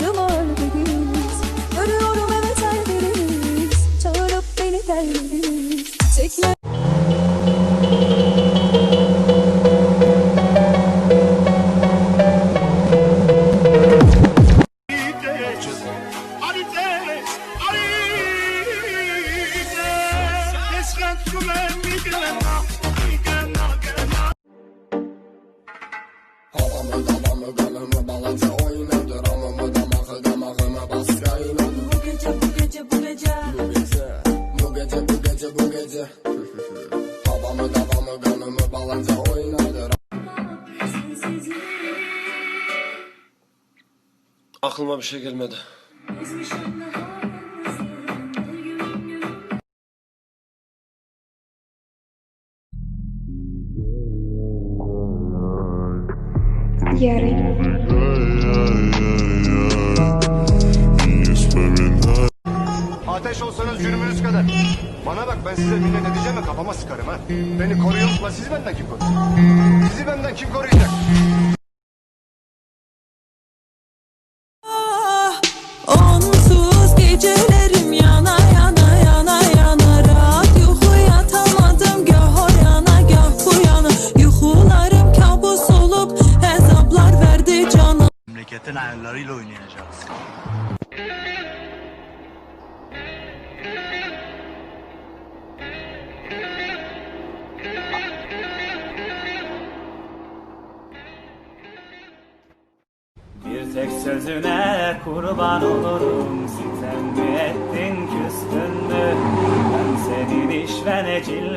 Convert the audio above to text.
Rümal birimiz Görüyorum evet her birimiz Çağırıp beni derdiniz Tekme Let's go, oynadı Havamı davamı gamımı balanca oynadı Aklıma bir şey gelmedi. Yarın. Kadar. Bana bak ben size minnet edeceğim ve kafama sıkarım ha. Beni koruyun. Lan sizi benden kim koruyacak? Sizi benden kim koruyacak? Onsuz gecelerim yana yana yana yana Rahat yuxu yatamadım gah o yana gah bu yana Yuxularım kabus olup hesaplar verdi cana Memleketin ayarlarıyla oynayacağız. Tek sözüne kurban olurum. Sitem mi ettin küstün mü Ben senin işvene cilve